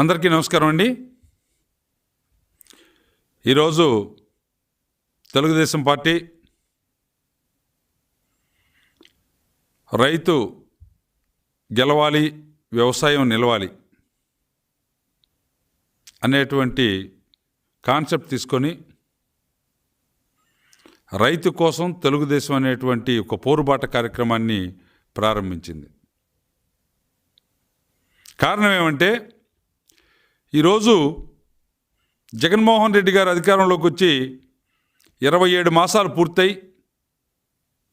అందరికీ నమస్కారం అండి. ఈరోజు తెలుగుదేశం పార్టీ రైతు గెలవాలి వ్యవసాయం నిలవాలి అనేటువంటి కాన్సెప్ట్ తీసుకొని రైతు కోసం తెలుగుదేశం అనేటువంటి ఒక పోరుబాట కార్యక్రమాన్ని ప్రారంభించింది. కారణం ఏమంటే ఈరోజు జగన్మోహన్ రెడ్డి గారు అధికారంలోకి వచ్చి ఇరవై ఏడు మాసాలు పూర్తయి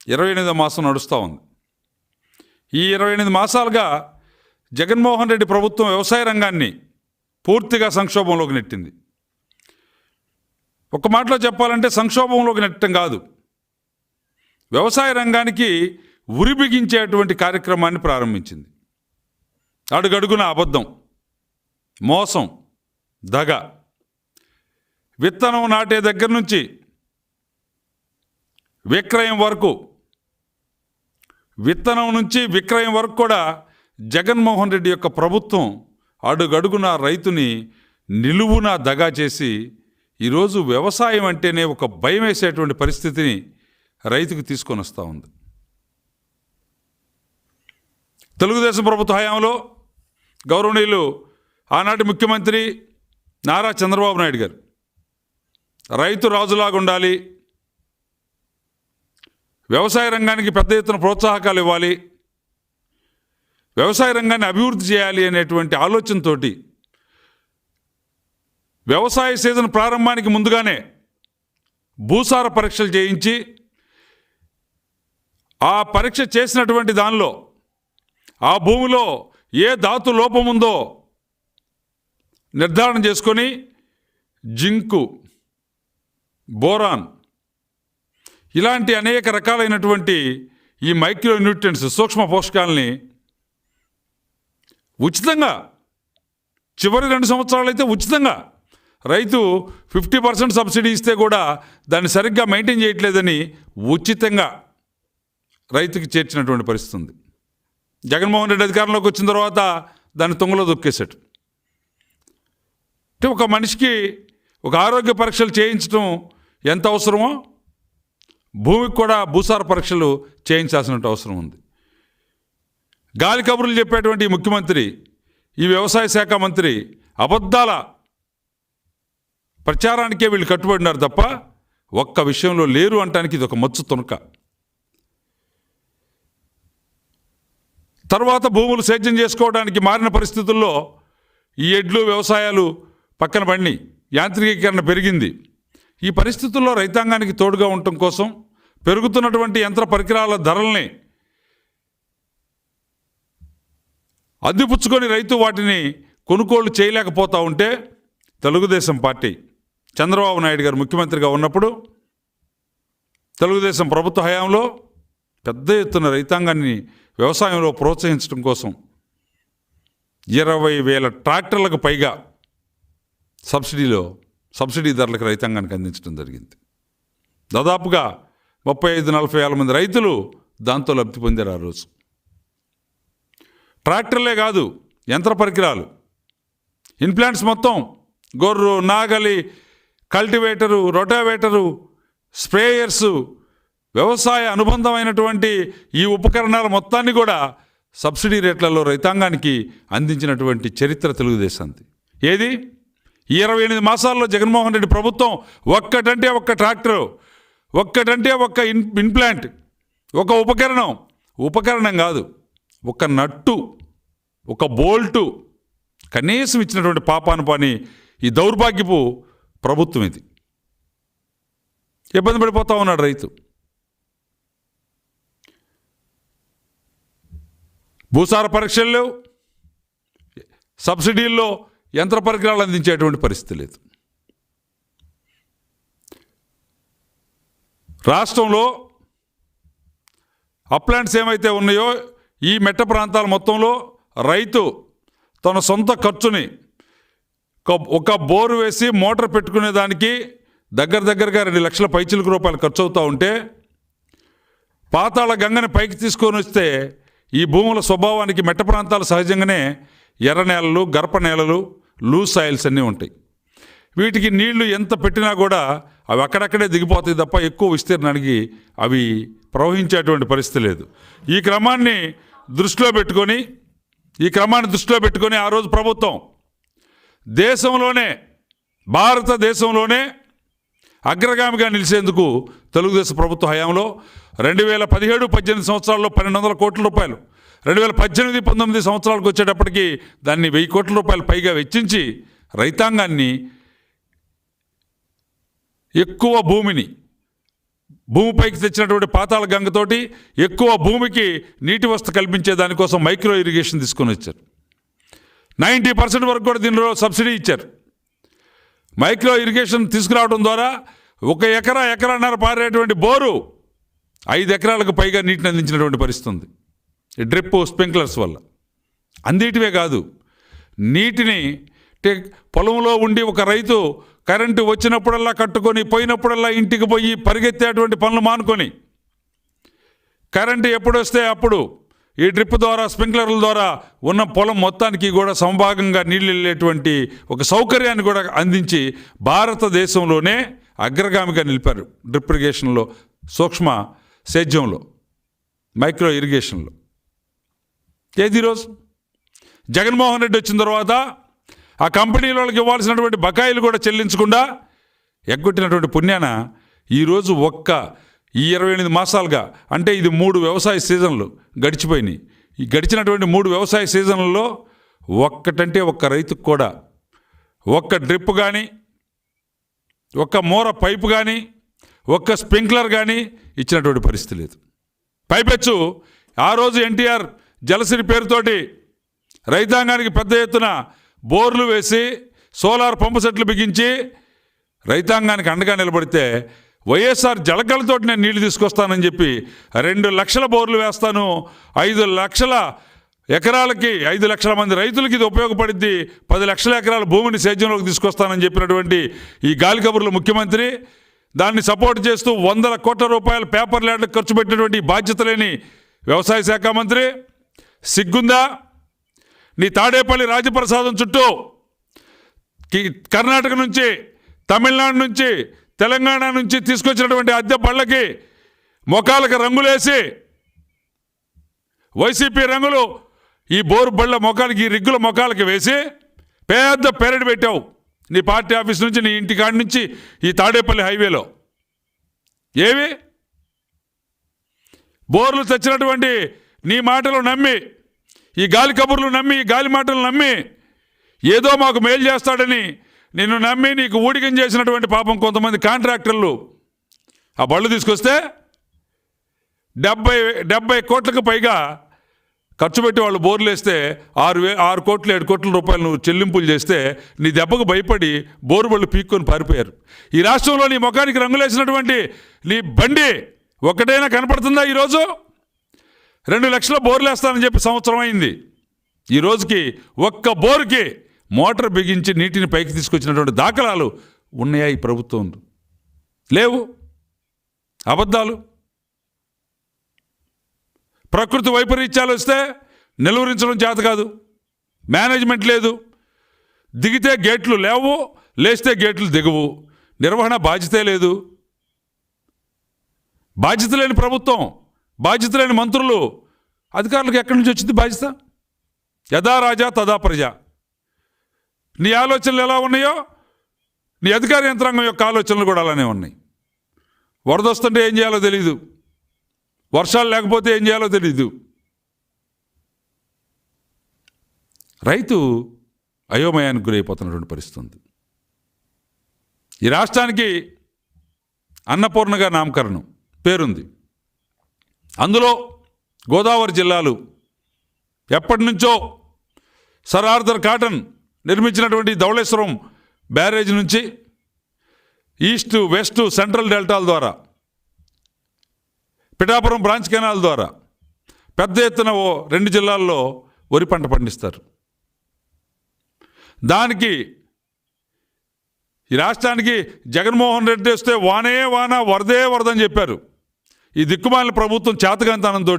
ఇరవై ఎనిమిదో మాసం నడుస్తూ ఉంది. ఈ ఇరవై ఎనిమిది మాసాలుగా జగన్మోహన్ రెడ్డి ప్రభుత్వం వ్యవసాయ రంగాన్ని పూర్తిగా సంక్షోభంలోకి నెట్టింది. ఒక మాటలో చెప్పాలంటే సంక్షోభంలోకి నెట్టడం కాదు. వ్యవసాయ రంగానికి ఉరి బిగించేటువంటి కార్యక్రమాన్ని ప్రారంభించింది. అడుగడుగున అబద్ధం. మోసం దగ. విత్తనం నాటే దగ్గర నుంచి విక్రయం వరకు విత్తనం నుంచి విక్రయం వరకు కూడా జగన్మోహన్ రెడ్డి యొక్క ప్రభుత్వం అడుగడుగున రైతుని నిలువున దగా చేసి ఈరోజు వ్యవసాయం అంటేనే ఒక భయం వేసేటువంటి పరిస్థితిని రైతుకు తీసుకొని వస్తూ ఉంది. తెలుగుదేశం ప్రభుత్వ హయాంలో గౌరవనీయులు ఆనాటి ముఖ్యమంత్రి నారా చంద్రబాబు నాయుడు గారు రైతు రాజులాగా ఉండాలి వ్యవసాయ రంగానికి పెద్ద ఎత్తున ప్రోత్సాహకాలు ఇవ్వాలి వ్యవసాయ రంగాన్ని అభివృద్ధి చేయాలి అనేటువంటి ఆలోచనతోటి వ్యవసాయ సీజన్ ప్రారంభానికి ముందుగానే భూసార పరీక్షలు చేయించి ఆ పరీక్ష చేసినటువంటి దానిలో ఆ భూమిలో ఏ ధాతు లోపం ఉందో నిర్ధారణ చేసుకొని జింకు బోరాన్ ఇలాంటి అనేక రకాలైనటువంటి ఈ మైక్రో న్యూట్రియన్స్ సూక్ష్మ పోషకాలని ఉచితంగా చివరి రెండు సంవత్సరాలు అయితే ఉచితంగా రైతు ఫిఫ్టీ పర్సెంట్ సబ్సిడీ ఇస్తే కూడా దాన్ని సరిగ్గా మెయింటైన్ చేయట్లేదని ఉచితంగా రైతుకి చేర్చినటువంటి పరిస్థితి ఉంది. జగన్మోహన్ రెడ్డి అధికారంలోకి వచ్చిన తర్వాత దాన్ని తొంగలో దొక్కేశాడు. అంటే ఒక మనిషికి ఒక ఆరోగ్య పరీక్షలు చేయించడం ఎంత అవసరమో భూమికి కూడా భూసార పరీక్షలు చేయించాల్సిన అవసరం ఉంది. గాలి కబుర్లు చెప్పేటువంటి ముఖ్యమంత్రి ఈ వ్యవసాయ శాఖ మంత్రి అబద్ధాల ప్రచారానికే వీళ్ళు కట్టుబడినారు తప్ప ఒక్క విషయంలో లేరు అంటానికి ఇది ఒక మచ్చు తునక. తర్వాత భూములు సేద్యం చేసుకోవడానికి మారిన పరిస్థితుల్లో ఈ ఎడ్లు వ్యవసాయాలు పక్కన బండి యాంత్రికీకరణ పెరిగింది. ఈ పరిస్థితుల్లో రైతాంగానికి తోడుగా ఉండటం కోసం పెరుగుతున్నటువంటి యంత్ర పరికరాల ధరల్ని అద్దిపుచ్చుకొని రైతు వాటిని కొనుగోలు చేయలేకపోతూ ఉంటే తెలుగుదేశం పార్టీ చంద్రబాబు నాయుడు గారు ముఖ్యమంత్రిగా ఉన్నప్పుడు తెలుగుదేశం ప్రభుత్వ హయాంలో పెద్ద ఎత్తున రైతాంగాన్ని వ్యవసాయంలో ప్రోత్సహించడం కోసం ఇరవై వేల ట్రాక్టర్లకు పైగా సబ్సిడీలో సబ్సిడీ ధరలకు రైతాంగానికి అందించడం జరిగింది. దాదాపుగా ముప్పై ఐదు నలభై వేల మంది రైతులు దాంతో లబ్ధి పొందారు ఆ రోజు. ట్రాక్టర్లే కాదు యంత్ర పరికరాలు. ఇన్ప్లాంట్స్ మొత్తం గొర్రు నాగలి కల్టివేటరు రొటావేటరు స్ప్రేయర్సు వ్యవసాయ అనుబంధమైనటువంటి ఈ ఉపకరణాల మొత్తాన్ని కూడా సబ్సిడీ రేట్లలో రైతాంగానికి అందించినటువంటి చరిత్ర తెలుగుదేశాంది ఏది? ఇరవై ఎనిమిది మాసాల్లో జగన్మోహన్ రెడ్డి ప్రభుత్వం ఒక్కటంటే ఒక్క ట్రాక్టరు ఒక్కటంటే ఒక్క ఇన్ ఇన్ప్లాంట్ ఒక ఉపకరణం. ఉపకరణం కాదు ఒక నట్టు ఒక బోల్టు. కనీసం ఇచ్చినటువంటి పాపాను పని ఈ దౌర్భాగ్యపు ప్రభుత్వం ఇది. ఇబ్బంది పడిపోతా ఉన్నాడు రైతు. భూసార పరీక్షలు లేవు. సబ్సిడీల్లో యంత్ర పరికరాలు అందించేటువంటి పరిస్థితి లేదు. రాష్ట్రంలో అప్లాంట్స్ ఏమైతే ఉన్నాయో ఈ మెట్ట ప్రాంతాల మొత్తంలో రైతు తన సొంత ఖర్చుని ఒక- బోరు వేసి మోటార్ పెట్టుకునే దానికి దగ్గర దగ్గరగా రెండు లక్షల పైచిలకు రూపాయలు ఖర్చు అవుతూ ఉంటే పాతాళ గంగని పైకి తీసుకొని వస్తే ఈ భూముల స్వభావానికి మెట్ట ప్రాంతాలు సహజంగానే ఎర్ర నేలలు గర్భ నేలలు లూజ్ సాయిల్స్ అన్నీ ఉంటాయి. వీటికి నీళ్ళు ఎంత పెట్టినా కూడా అవి అక్కడక్కడే దిగిపోతాయి తప్ప ఎక్కువ విస్తీర్ణానికి అవి ప్రవహించేటువంటి పరిస్థితి లేదు. ఈ క్రమాన్ని దృష్టిలో పెట్టుకొని ఈ క్రమాన్ని దృష్టిలో పెట్టుకొని ఆ రోజు ప్రభుత్వం దేశంలోనే భారతదేశంలోనే అగ్రగామిగా నిలిచేందుకు తెలుగుదేశం ప్రభుత్వ హయాంలో రెండు వేల పదిహేడు పద్దెనిమిది సంవత్సరాల్లో పన్నెండు వందల కోట్ల రూపాయలు రెండు వేల పద్దెనిమిది పంతొమ్మిది సంవత్సరాలకు వచ్చేటప్పటికి దాన్ని వెయ్యి కోట్ల రూపాయలు పైగా వెచ్చించి రైతాంగాన్ని ఎక్కువ భూమిని భూమిపైకి తెచ్చినటువంటి పాతాళ గంగతోటి ఎక్కువ భూమికి నీటి వసతి కల్పించే దానికోసం మైక్రో ఇరిగేషన్ తీసుకొని వచ్చారు. నైంటీ పర్సెంట్ వరకు కూడా దీనిలో సబ్సిడీ ఇచ్చారు. మైక్రో ఇరిగేషన్ తీసుకురావడం ద్వారా ఒక ఎకరా ఎకరాన్నర పారేటువంటి బోరు ఐదు ఎకరాలకు పైగా నీటిని అందించినటువంటి పరిస్థితి ఉంది. డ్రిప్ స్ప్రింక్లర్స్ వల్ల. అందిటివే కాదు నీటిని పొలంలో ఉండి ఒక రైతు కరెంటు వచ్చినప్పుడల్లా కట్టుకొని పోయినప్పుడల్లా ఇంటికి పోయి పరిగెత్తేటువంటి పనులు మానుకొని కరెంటు ఎప్పుడొస్తే అప్పుడు ఈ డ్రిప్ ద్వారా స్ప్రింక్లర్ల ద్వారా ఉన్న పొలం మొత్తానికి కూడా సమభాగంగా నీళ్ళు వెళ్ళేటువంటి ఒక సౌకర్యాన్ని కూడా అందించి భారతదేశంలోనే అగ్రగామిగా నిలిపారు డ్రిప్ ఇరిగేషన్లో సూక్ష్మ సేద్యంలో మైక్రో ఇరిగేషన్లో. ఏది ఈరోజు? జగన్మోహన్ రెడ్డి వచ్చిన తర్వాత ఆ కంపెనీల వాళ్ళకి ఇవ్వాల్సినటువంటి బకాయిలు కూడా చెల్లించకుండా ఎగ్గొట్టినటువంటి పుణ్యాన ఈరోజు ఒక్క ఈ ఇరవై ఎనిమిది మాసాలుగా అంటే ఇది మూడు వ్యవసాయ సీజన్లు గడిచిపోయినాయి. ఈ గడిచినటువంటి మూడు వ్యవసాయ సీజన్లలో ఒక్కటంటే ఒక్క రైతుకు కూడా ఒక్క డ్రిప్ కానీ ఒక్క మూర పైపు కానీ ఒక్క స్ప్రింక్లర్ కానీ ఇచ్చినటువంటి పరిస్థితి లేదు. పైపెచ్చు. ఆ రోజు ఎన్టీఆర్ జలసిరి పేరుతోటి రైతాంగానికి పెద్ద ఎత్తున బోర్లు వేసి సోలార్ పంపు సెట్లు బిగించి రైతాంగానికి అండగా నిలబడితే వైఎస్ఆర్ జలకలతోటి నేను నీళ్ళు తీసుకొస్తానని చెప్పి రెండు లక్షల బోర్లు వేస్తాను. ఐదు లక్షల ఎకరాలకి ఐదు లక్షల మంది రైతులకి ఇది ఉపయోగపడింది పది లక్షల ఎకరాల భూమిని సేద్యంలోకి తీసుకొస్తానని చెప్పినటువంటి ఈ గాలి కబుర్ల ముఖ్యమంత్రి దాన్ని సపోర్ట్ చేస్తూ వందల కోట్ల రూపాయల పేపర్ ల్యాండ్లకు ఖర్చు పెట్టినటువంటి బాధ్యత లేని వ్యవసాయ శాఖ మంత్రి సిగ్గుందా? నీ తాడేపల్లి రాజప్రసాదం చుట్టూ కర్ణాటక నుంచి తమిళనాడు నుంచి తెలంగాణ నుంచి తీసుకొచ్చినటువంటి అద్దె బళ్ళకి మొఖాలకు రంగులేసి వైసీపీ రంగులు ఈ బోరు బళ్ళ మొఖాలకి ఈ రిగ్గుల మొఖాలకి వేసి పెద్ద పెరడు పెట్టావు. నీ పార్టీ ఆఫీస్ నుంచి నీ ఇంటి కాడి నుంచి ఈ తాడేపల్లి హైవేలో. ఏవి? బోర్లు తెచ్చినటువంటి నీ మాటలు నమ్మి ఈ గాలి కబుర్లు నమ్మి ఈ గాలి మాటలు నమ్మి ఏదో మాకు మేలు చేస్తాడని నిన్ను నమ్మి నీకు ఊడికం చేసినటువంటి పాపం కొంతమంది కాంట్రాక్టర్లు. ఆ బళ్ళు తీసుకొస్తే డెబ్బై డెబ్బై కోట్లకు పైగా ఖర్చు పెట్టి వాళ్ళు బోర్లు వేస్తే ఆరు వే ఆరు కోట్లు ఏడు కోట్ల రూపాయలు నువ్వు చెల్లింపులు చేస్తే నీ దెబ్బకు భయపడి బోరు బళ్ళు పీక్కొని పారిపోయారు. ఈ రాష్ట్రంలో నీ ముఖానికి రంగులేసినటువంటి నీ బండి ఒక్కటైనా కనపడుతుందా ఈరోజు? రెండు లక్షల బోర్లు వేస్తానని చెప్పి సంవత్సరం అయింది. ఈ రోజుకి ఒక్క బోరుకి మోటార్ బిగించి నీటిని పైకి తీసుకొచ్చినటువంటి దాఖలాలు ఉన్నాయా ఈ ప్రభుత్వం? లేవు. అబద్ధాలు. ప్రకృతి వైపరీత్యాలు వస్తే నిలువరించడం చేత కాదు. మేనేజ్మెంట్ లేదు. దిగితే గేట్లు లేవు లేస్తే గేట్లు దిగవు. నిర్వహణ బాధ్యతే లేదు. బాధ్యత లేని ప్రభుత్వం. బాధ్యతలైన మంత్రులు అధికారులకు ఎక్కడి నుంచి వచ్చింది బాధ్యత? యథా రాజా తదా ప్రజ. నీ ఆలోచనలు ఎలా ఉన్నాయో నీ అధికార యంత్రాంగం యొక్క ఆలోచనలు కూడా అలానే ఉన్నాయి. వరద వస్తుంటే ఏం చేయాలో తెలియదు వర్షాలు లేకపోతే ఏం చేయాలో తెలియదు రైతు అయోమయానికి గురైపోతున్నటువంటి పరిస్థితి ఉంది. ఈ రాష్ట్రానికి అన్నపూర్ణగా నామకరణం పేరుంది. అందులో గోదావరి జిల్లాలు ఎప్పటి నుంచో సర్ ఆర్థర్ కాటన్ నిర్మించినటువంటి ధవళేశ్వరం బ్యారేజ్ నుంచి ఈస్ట్ వెస్ట్ సెంట్రల్ డెల్టాల ద్వారా పిఠాపురం బ్రాంచ్ కెనాల్ ద్వారా పెద్ద ఎత్తున ఓ రెండు జిల్లాల్లో వరి పంట పండిస్తారు. దానికి ఈ రాష్ట్రానికి జగన్మోహన్ రెడ్డి వస్తే వానే వాన వరదే వరదని చెప్పారు. ఈ దిక్కుమాలిన ప్రభుత్వం చేతకంతనంతో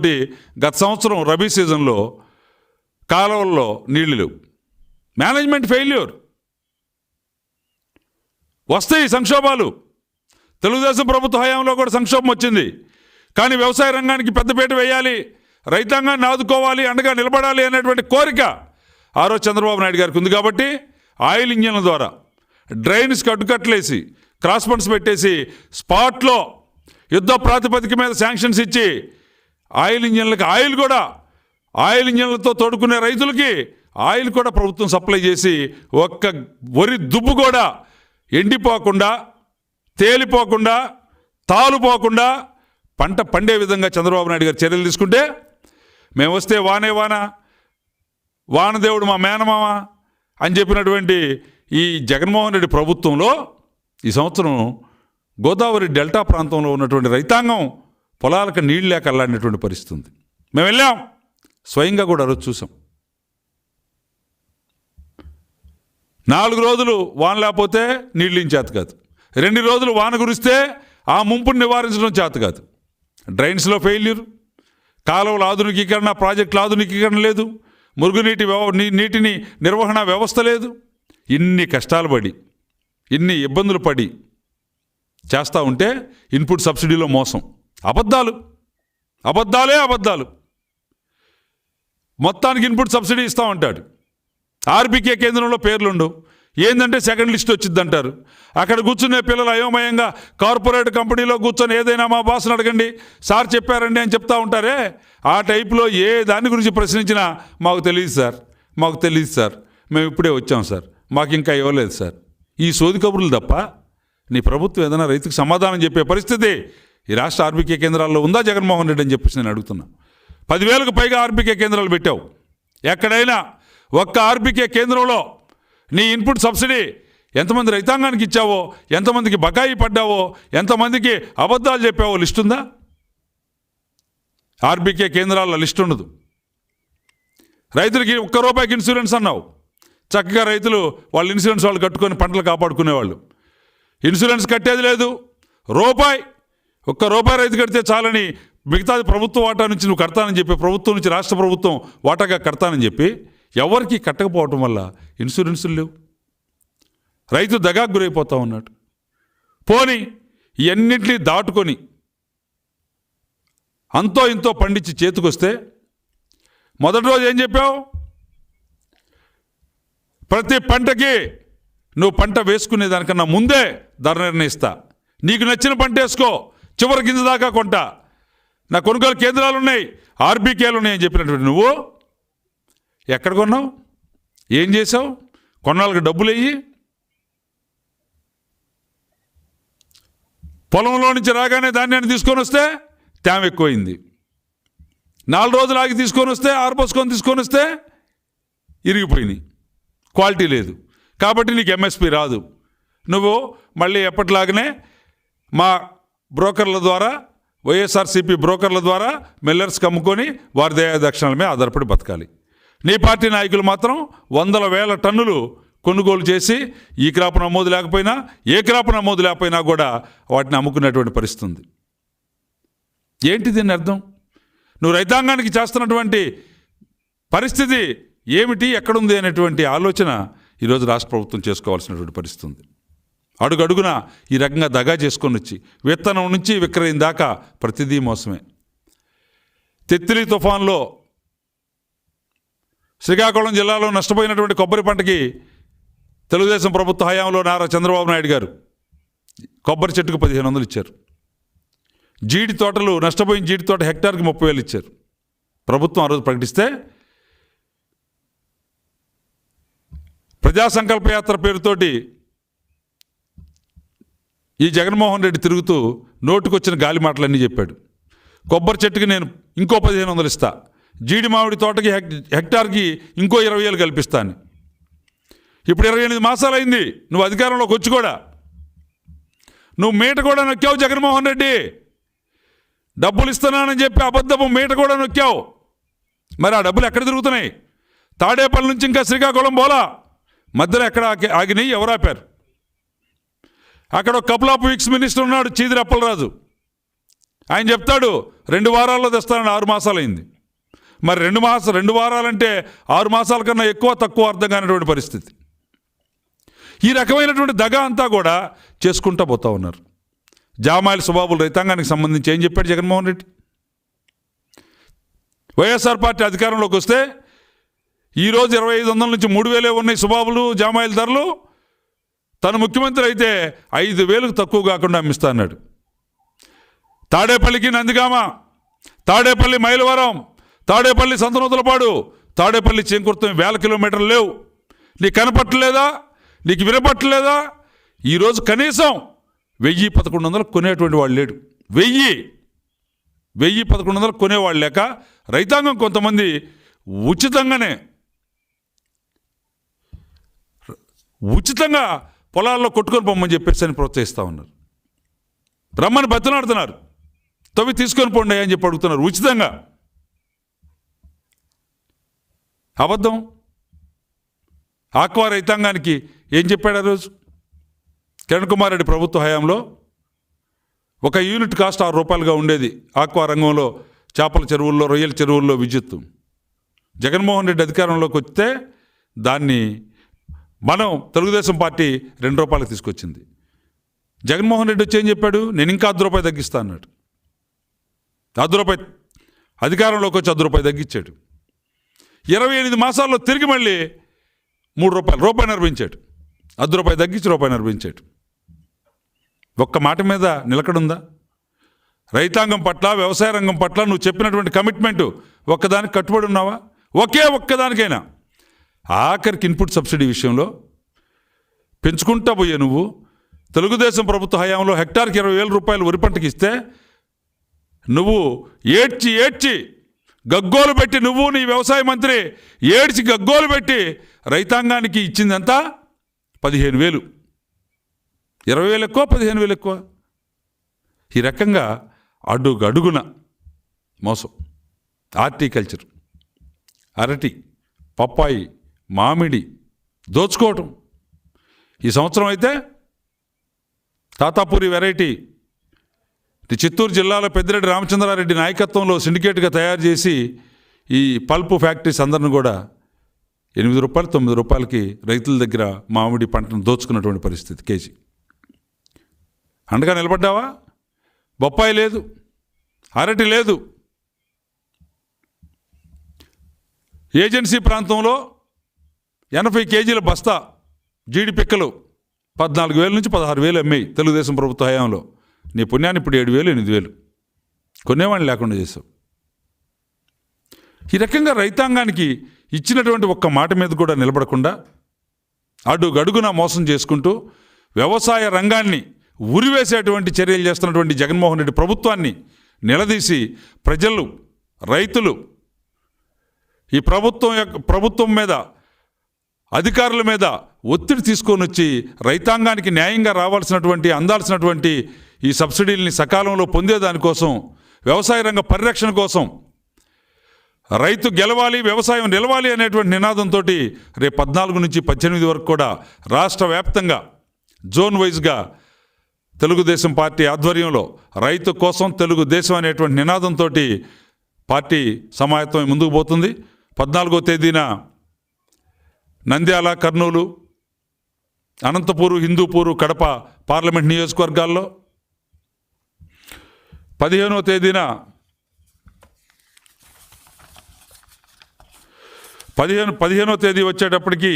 గత సంవత్సరం రబీ సీజన్లో కాలువల్లో నీళ్ళు లేవు. మేనేజ్మెంట్ ఫెయిల్యూర్ వస్తాయి సంక్షోభాలు. తెలుగుదేశం ప్రభుత్వ హయాంలో కూడా సంక్షోభం వచ్చింది. కానీ వ్యవసాయ రంగానికి పెద్దపీట వేయాలి రైతాంగాన్ని ఆదుకోవాలి అండగా నిలబడాలి అనేటువంటి కోరిక ఆరో చంద్రబాబు నాయుడు గారికి ఉంది కాబట్టి ఆయిల్ ఇంజన్ల ద్వారా డ్రైన్స్ కట్టుకట్లేసి క్రాస్ ఫండ్స్ పెట్టేసి స్పాట్లో యుద్ధ ప్రాతిపదిక మీద శాంక్షన్స్ ఇచ్చి ఆయిల్ ఇంజన్లకి ఆయిల్ కూడా ఆయిల్ ఇంజన్లతో తోడుకునే రైతులకి ఆయిల్ కూడా ప్రభుత్వం సప్లై చేసి ఒక్క వరి దుబ్బు కూడా ఎండిపోకుండా తేలిపోకుండా తాలుపోకుండా పంట పండే విధంగా చంద్రబాబు నాయుడు గారు చర్యలు తీసుకుంటే మేము వస్తే వానే వాన వానదేవుడు మా మేనమామ అని చెప్పినటువంటి ఈ జగన్మోహన్ రెడ్డి ప్రభుత్వంలో ఈ సంవత్సరం గోదావరి డెల్టా ప్రాంతంలో ఉన్నటువంటి రైతాంగం పొలాలకు నీళ్ళు లేక అల్లాడినటువంటి పరిస్థితి ఉంది. మేము వెళ్ళాం. స్వయంగా కూడా ఆ రోజు చూసాం. నాలుగు రోజులు వాన లేకపోతే నీళ్ళు చేత కాదు. రెండు రోజులు వాన కురిస్తే ఆ ముంపును నివారించడం చేత కాదు. డ్రైన్స్లో ఫెయిల్యూర్. కాలువల ఆధునికీకరణ ప్రాజెక్టుల ఆధునికీకరణ లేదు. మురుగునీటి వ్యవ నీ- నీటిని నిర్వహణ వ్యవస్థ లేదు. ఇన్ని కష్టాలు పడి ఇన్ని ఇబ్బందులు పడి చేస్తూ ఉంటే ఇన్పుట్ సబ్సిడీలో మోసం. అబద్ధాలు. అబద్ధాలే అబద్ధాలు. మొత్తానికి ఇన్పుట్ సబ్సిడీ ఇస్తా ఉంటాడు. ఆర్బీకే కేంద్రంలో పేర్లుండు. ఏంటంటే సెకండ్ లిస్ట్ వచ్చింది అంటారు అక్కడ కూర్చునే పిల్లలు అయోమయంగా కార్పొరేట్ కంపెనీలో కూర్చొని ఏదైనా మా బాస్ని అడగండి సార్ చెప్పారండి అని చెప్తా ఉంటారే? ఆ టైప్లో ఏ దాని గురించి ప్రశ్నించినా మాకు తెలియదు సార్. మాకు తెలియదు సార్. మేము ఇప్పుడే వచ్చాం సార్. మాకు ఇంకా ఇవ్వలేదు సార్. ఈ సోది కబుర్లు తప్ప నీ ప్రభుత్వం ఏదైనా రైతుకు సమాధానం చెప్పే పరిస్థితి ఈ రాష్ట్ర ఆర్బీకే కేంద్రాల్లో ఉందా? జగన్మోహన్ రెడ్డి అని చెప్పేసి నేను అడుగుతున్నా. పదివేలకు పైగా ఆర్బీకే కేంద్రాలు పెట్టావు. ఎక్కడైనా ఒక్క ఆర్బీకే కేంద్రంలో నీ ఇన్పుట్ సబ్సిడీ ఎంతమంది రైతాంగానికి ఇచ్చావో ఎంతమందికి బకాయి పడ్డావో ఎంతమందికి అబద్ధాలు చెప్పావో లిస్ట్ ఉందా? ఆర్బీకే కేంద్రాల లిస్ట్ ఉండదు. రైతులకి ఒక్క రూపాయికి ఇన్సూరెన్స్ అన్నావు. చక్కగా రైతులు వాళ్ళు ఇన్సూరెన్స్ వాళ్ళు కట్టుకొని పంటలు కాపాడుకునేవాళ్ళు. ఇన్సూరెన్స్ కట్టేది లేదు. రూపాయి ఒక్క రూపాయి రైతు కడితే చాలని మిగతాది ప్రభుత్వ వాటా నుంచి నువ్వు కడతానని చెప్పి ప్రభుత్వం నుంచి రాష్ట్ర ప్రభుత్వం వాటాగా కడతానని చెప్పి ఎవరికి కట్టకపోవటం వల్ల ఇన్సూరెన్సులు లేవు. రైతు దగాకు గురైపోతా ఉన్నాడు. పోని ఇవన్నింటినీ దాటుకొని అంతో ఇంతో పండించి చేతికొస్తే మొదటి రోజు ఏం చెప్పావు? ప్రతి పంటకి నువ్వు పంట వేసుకునే దానికన్నా ముందే ధర నిర్ణయిస్తా. నీకు నచ్చిన పంట వేసుకో. చివరి గింజ దాకా కొంటా. నా కొనుగోలు కేంద్రాలు ఉన్నాయి. ఆర్బీకేలు ఉన్నాయని చెప్పినటువంటి నువ్వు ఎక్కడ కొన్నావు? ఏం చేసావు కొన్నాళ్ళకి డబ్బులు వెయ్యి. పొలంలో నుంచి రాగానే ధాన్యాన్ని తీసుకొని వస్తే తేమ ఎక్కువైంది. నాలుగు రోజులు ఆగి తీసుకొని వస్తే ఆరుపోసుకొని తీసుకొని వస్తే ఇరిగిపోయినాయి. క్వాలిటీ లేదు. కాబట్టి నీకు ఎంఎస్పి రాదు. నువ్వు మళ్ళీ ఎప్పటిలాగానే మా బ్రోకర్ల ద్వారా వైఎస్ఆర్సీపీ బ్రోకర్ల ద్వారా మిల్లర్స్కి అమ్ముకొని వారి దయాదక్షిణాల మీద ఆధారపడి బతకాలి. నీ పార్టీ నాయకులు మాత్రం వందల వేల టన్నులు కొనుగోలు చేసి ఈ క్రాప్ నమోదు లేకపోయినా ఏ క్రాప్ నమోదు లేకపోయినా కూడా వాటిని అమ్ముకునేటువంటి పరిస్థితి ఉంది. ఏంటి దీని అర్థం? నువ్వు రైతాంగానికి చేస్తున్నటువంటి పరిస్థితి ఏమిటి ఎక్కడుంది అనేటువంటి ఆలోచన ఈరోజు రాష్ట్ర ప్రభుత్వం చేసుకోవాల్సినటువంటి పరిస్థితి ఉంది. అడుగడుగున ఈ రకంగా దగా చేసుకొని వచ్చి విత్తనం నుంచి విక్రయం దాకా ప్రతిదీ మోసమే. తెత్తిలి తుఫాన్లో శ్రీకాకుళం జిల్లాలో నష్టపోయినటువంటి కొబ్బరి పంటకి తెలుగుదేశం ప్రభుత్వ హయాంలో నారా చంద్రబాబు నాయుడు గారు కొబ్బరి చెట్టుకు పదిహేను వందలు ఇచ్చారు. జీడి తోటలు నష్టపోయిన జీడి తోట హెక్టార్కి ముప్పై వేలు ఇచ్చారు. ప్రభుత్వం ఆ రోజు ప్రకటిస్తే ప్రజా సంకల్పయాత్ర పేరుతోటి ఈ జగన్మోహన్ రెడ్డి తిరుగుతూ నోటుకొచ్చిన గాలి మాటలన్నీ చెప్పాడు. కొబ్బరి చెట్టుకి నేను ఇంకో పదిహేను వందలు ఇస్తా. జీడి మామిడి తోటకి హెక్ హెక్టార్కి ఇంకో ఇరవై వేలు కల్పిస్తాను ఇప్పుడు ఇరవై ఎనిమిది మాసాలు అయింది నువ్వు అధికారంలోకి వచ్చి కూడా. నువ్వు మీట కూడా నొక్కావు జగన్మోహన్ రెడ్డి. డబ్బులు ఇస్తున్నానని చెప్పి అబద్ధపు మీట కూడా నొక్కావు. మరి ఆ డబ్బులు ఎక్కడ తిరుగుతున్నాయి? తాడేపల్లి నుంచి ఇంకా శ్రీకాకుళం పోలా? మధ్యలో ఎక్కడ ఆగి- ఆగినాయి ఎవరు ఆపారు? అక్కడ ఒక కపుల్ ఆఫ్ వీక్స్ మినిస్టర్ ఉన్నాడు చీదిరి అప్పలరాజు. ఆయన చెప్తాడు రెండు వారాల్లో తెస్తానని ఆరు మాసాలైంది. మరి రెండు మాస రెండు వారాలంటే ఆరు మాసాల కన్నా ఎక్కువ తక్కువ అర్థం కానిటువంటి పరిస్థితి. ఈ రకమైనటువంటి దగ అంతా కూడా చేసుకుంటా పోతా ఉన్నారు. జామాయిల సుబాబులు రైతాంగానికి సంబంధించి ఏం చెప్పాడు జగన్మోహన్ రెడ్డి? వైఎస్ఆర్ పార్టీ అధికారంలోకి వస్తే ఈరోజు ఇరవై ఐదు వందల నుంచి మూడు వేలే ఉన్నాయి సుబాబులు జామాయిల ధరలు. తను ముఖ్యమంత్రి అయితే ఐదు వేలకు తక్కువ కాకుండా అమ్మిస్తా అన్నాడు. తాడేపల్లికి నందిగామ తాడేపల్లి మైలవరం తాడేపల్లి సంతనూతలపాడు తాడేపల్లి చేకూర్తం వేల కిలోమీటర్లు లేవు. నీకు కనపట్టలేదా? నీకు వినపట్టలేదా? ఈరోజు కనీసం వెయ్యి పదకొండు వందలు కొనేటువంటి వాడు లేడు. వెయ్యి వెయ్యి పదకొండు వందలు కొనేవాళ్ళు లేక రైతాంగం కొంతమంది ఉచితంగానే ఉచితంగా పొలాల్లో కొట్టుకొని పొమ్మని చెప్పేసి అని ప్రోత్సహిస్తూ ఉన్నారు. రమ్మని బతిలాడుతున్నారు. తవ్వి తీసుకొని పోండి అని చెప్పి అడుగుతున్నారు. ఉచితంగా. అబద్ధం. ఆక్వా రైతాంగానికి ఏం చెప్పాడు ఆ రోజు? కిరణ్ కుమార్ రెడ్డి ప్రభుత్వ హయాంలో ఒక యూనిట్ కాస్ట్ ఆరు రూపాయలుగా ఉండేది ఆక్వా రంగంలో చేపల చెరువుల్లో రొయ్యల చెరువుల్లో విద్యుత్తు. జగన్మోహన్ రెడ్డి అధికారంలోకి వస్తే దాన్ని మనం తెలుగుదేశం పార్టీ రెండు రూపాయలకు తీసుకొచ్చింది. జగన్మోహన్ రెడ్డి వచ్చి ఏం చెప్పాడు? నేను ఇంకా అర్ధ రూపాయి తగ్గిస్తా అన్నాడు. అర్ధ రూపాయి అధికారంలోకి వచ్చి అర్ధ రూపాయి తగ్గించాడు. ఇరవై ఎనిమిది మాసాల్లో తిరిగి మళ్ళీ మూడు రూపాయలు రూపాయి నిర్మించాడు అర్ధ రూపాయి తగ్గించి రూపాయి నిర్మించాడు ఒక్క మాట మీద నిలకడుందా? రైతాంగం పట్ల వ్యవసాయ రంగం పట్ల నువ్వు చెప్పినటువంటి కమిట్మెంటు ఒక్కదానికి కట్టుబడి ఉన్నావా? ఒకే ఒక్కదానికైనా. ఆఖరికి ఇన్పుట్ సబ్సిడీ విషయంలో పెంచుకుంటా పోయే నువ్వు. తెలుగుదేశం ప్రభుత్వ హయాంలో హెక్టార్కి ఇరవై వేల రూపాయలు వరి పంటకి ఇస్తే నువ్వు ఏడ్చి ఏడ్చి గగ్గోలు పెట్టి నువ్వు నీ వ్యవసాయ మంత్రి ఏడ్చి గగ్గోలు పెట్టి రైతాంగానికి ఇచ్చిందంతా పదిహేను వేలు. ఇరవై వేలు ఎక్కువ పదిహేను వేలు ఎక్కువ? ఈ రకంగా అడుగు అడుగున మోసం. హార్టికల్చర్ అరటి పప్పాయి మామిడి దోచుకోవటం. ఈ సంవత్సరం అయితే తాతాపూరి వెరైటీ ఈ చిత్తూరు జిల్లాలో పెద్దిరెడ్డి రామచంద్రారెడ్డి నాయకత్వంలో సిండికేట్గా తయారు చేసి ఈ పల్పు ఫ్యాక్టరీస్ అందరిని కూడా ఎనిమిది రూపాయలు తొమ్మిది రూపాయలకి రైతుల దగ్గర మామిడి పంటను దోచుకున్నటువంటి పరిస్థితి కేజీ. అండగా నిలబడ్డావా? బొప్పాయి లేదు అరటి లేదు. ఏజెన్సీ ప్రాంతంలో ఎనభై కేజీల బస్తా జీడి పిక్కలు పద్నాలుగు వేల నుంచి పదహారు వేలు అమ్మాయి తెలుగుదేశం ప్రభుత్వ హయాంలో. నీ పుణ్యాన్ని ఇప్పుడు ఏడు వేలు ఎనిమిది వేలు. కొనేవాడిని లేకుండా చేశావు. ఈ రకంగా రైతాంగానికి ఇచ్చినటువంటి ఒక్క మాట మీద కూడా నిలబడకుండా అడుగడుగున మోసం చేసుకుంటూ వ్యవసాయ రంగాన్ని ఉరివేసేటువంటి చర్యలు చేస్తున్నటువంటి జగన్మోహన్ రెడ్డి ప్రభుత్వాన్ని నిలదీసి ప్రజలు రైతులు ఈ ప్రభుత్వం యొక్క ప్రభుత్వం మీద అధికారుల మీద ఒత్తిడి తీసుకొని వచ్చి రైతాంగానికి న్యాయంగా రావాల్సినటువంటి అందాల్సినటువంటి ఈ సబ్సిడీలని సకాలంలో పొందేదానికోసం వ్యవసాయ రంగ పరిరక్షణ కోసం రైతు గెలవాలి వ్యవసాయం నిలవాలి అనేటువంటి నినాదంతో రేపు పద్నాలుగు నుంచి పద్దెనిమిది వరకు కూడా రాష్ట్ర వ్యాప్తంగా జోన్ వైజ్గా తెలుగుదేశం పార్టీ ఆధ్వర్యంలో రైతు కోసం తెలుగుదేశం అనేటువంటి నినాదంతో పార్టీ సమాయత్వం ముందుకు పోతుంది. పద్నాలుగో తేదీన నంద్యాల కర్నూలు అనంతపూరు హిందూపూరు కడప పార్లమెంట్ నియోజకవర్గాల్లో పదిహేనో తేదీన పదిహేను పదిహేనో తేదీ వచ్చేటప్పటికి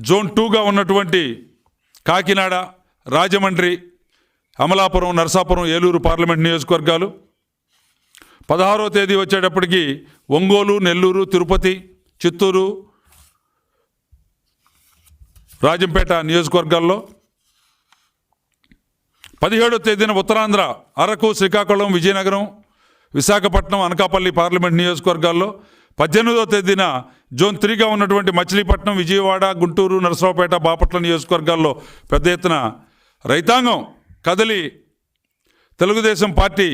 జోన్ టూగా ఉన్నటువంటి కాకినాడ రాజమండ్రి అమలాపురం నరసాపురం ఏలూరు పార్లమెంట్ నియోజకవర్గాలు. పదహారో తేదీ వచ్చేటప్పటికి ఒంగోలు నెల్లూరు తిరుపతి చిత్తూరు రాజంపేట నియోజకవర్గాల్లో పదిహేడో తేదీన ఉత్తరాంధ్ర అరకు శ్రీకాకుళం విజయనగరం విశాఖపట్నం అనకాపల్లి పార్లమెంట్ నియోజకవర్గాల్లో పద్దెనిమిదో తేదీన జోన్ త్రీగా ఉన్నటువంటి మచిలీపట్నం విజయవాడ గుంటూరు నరసరావుపేట బాపట్ల నియోజకవర్గాల్లో పెద్ద ఎత్తున రైతాంగం కదలి తెలుగుదేశం పార్టీ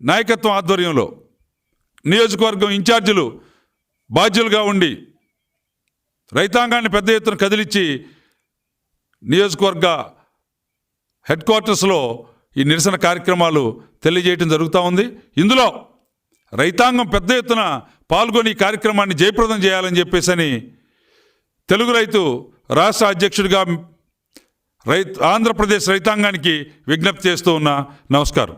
నాయకత్వం ఆధ్వర్యంలో నియోజకవర్గం ఇన్ఛార్జీలు బాధ్యులుగా ఉండి రైతాంగాన్ని పెద్ద ఎత్తున కదిలిచ్చి నియోజకవర్గ హెడ్ క్వార్టర్స్లో ఈ నిరసన కార్యక్రమాలు తెలియజేయటం జరుగుతూ ఉంది. ఇందులో రైతాంగం పెద్ద ఎత్తున పాల్గొని కార్యక్రమాన్ని జయప్రదం చేయాలని చెప్పేసి అని తెలుగు రైతు రాష్ట్ర అధ్యక్షుడిగా రై ఆంధ్రప్రదేశ్ రైతాంగానికి విజ్ఞప్తి చేస్తూ ఉన్నా నమస్కారం.